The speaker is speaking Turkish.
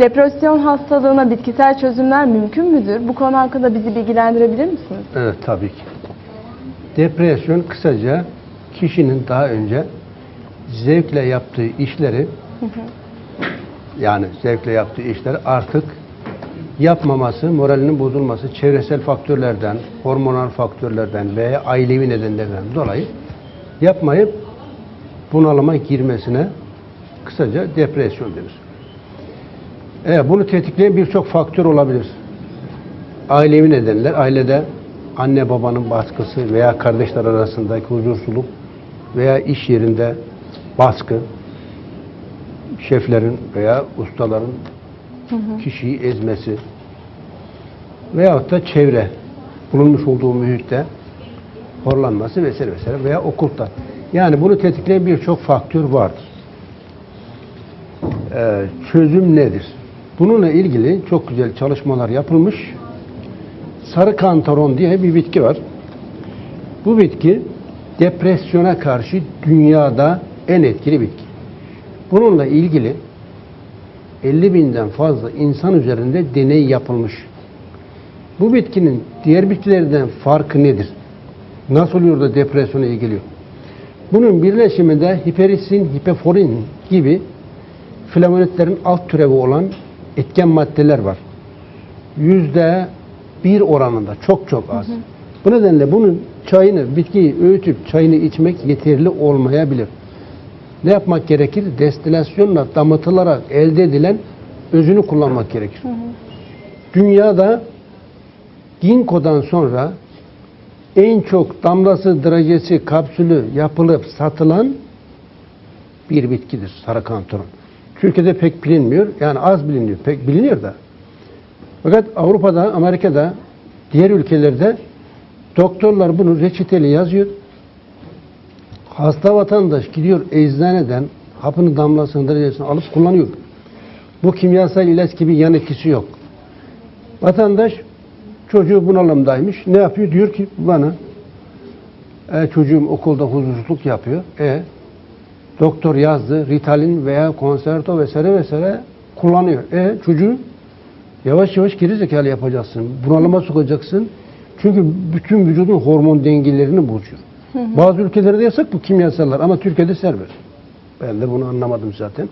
Depresyon hastalığına bitkisel çözümler mümkün müdür? Bu konu hakkında bizi bilgilendirebilir misiniz? Evet tabii ki. Depresyon kısaca kişinin daha önce zevkle yaptığı işleri yani zevkle yaptığı işleri artık yapmaması, moralinin bozulması, çevresel faktörlerden, hormonal faktörlerden veya ailevi nedenlerden dolayı yapmayıp bunalıma girmesine kısaca depresyon denir. Evet, bunu tetikleyen birçok faktör olabilir. Ailevi nedenler, ailede anne babanın baskısı veya kardeşler arasındaki huzursuzluk veya iş yerinde baskı, şeflerin veya ustaların kişiyi ezmesi veyahut da çevre, bulunmuş olduğu mühitte horlanması vesaire vesaire veya okulda. Yani bunu tetikleyen birçok faktör vardır. Ee, çözüm nedir? Bununla ilgili çok güzel çalışmalar yapılmış. Sarı kantaron diye bir bitki var. Bu bitki depresyona karşı dünyada en etkili bitki. Bununla ilgili 50 binden fazla insan üzerinde deney yapılmış. Bu bitkinin diğer bitkilerden farkı nedir? Nasıl oluyor da depresyona iyi geliyor? Bunun birleşiminde hiperisin, hipeforin gibi flavonitlerin alt türevi olan etken maddeler var. Yüzde bir oranında çok çok az. Bu nedenle bunun çayını, bitkiyi öğütüp çayını içmek yeterli olmayabilir. Ne yapmak gerekir? Destilasyonla damıtılarak elde edilen özünü kullanmak gerekir. Dünyada Ginkgo'dan sonra en çok damlası, drajesi, kapsülü yapılıp satılan bir bitkidir sarı. Türkiye'de pek bilinmiyor. Yani az biliniyor. Pek biliniyor da. Fakat Avrupa'da, Amerika'da, diğer ülkelerde doktorlar bunu reçeteli yazıyor. Hasta vatandaş gidiyor eczaneden hapını damlasını derecesini alıp kullanıyor. Bu kimyasal ilaç gibi yan etkisi yok. Vatandaş çocuğu bunalımdaymış. Ne yapıyor? Diyor ki bana e, çocuğum okulda huzursuzluk yapıyor. E doktor yazdı. Ritalin veya konserto vesaire vesaire kullanıyor. E çocuğu yavaş yavaş geri zekalı yapacaksın. Bunalıma sokacaksın. Çünkü bütün vücudun hormon dengelerini bozuyor. Bazı ülkelerde yasak bu kimyasallar ama Türkiye'de serbest. Ben de bunu anlamadım zaten.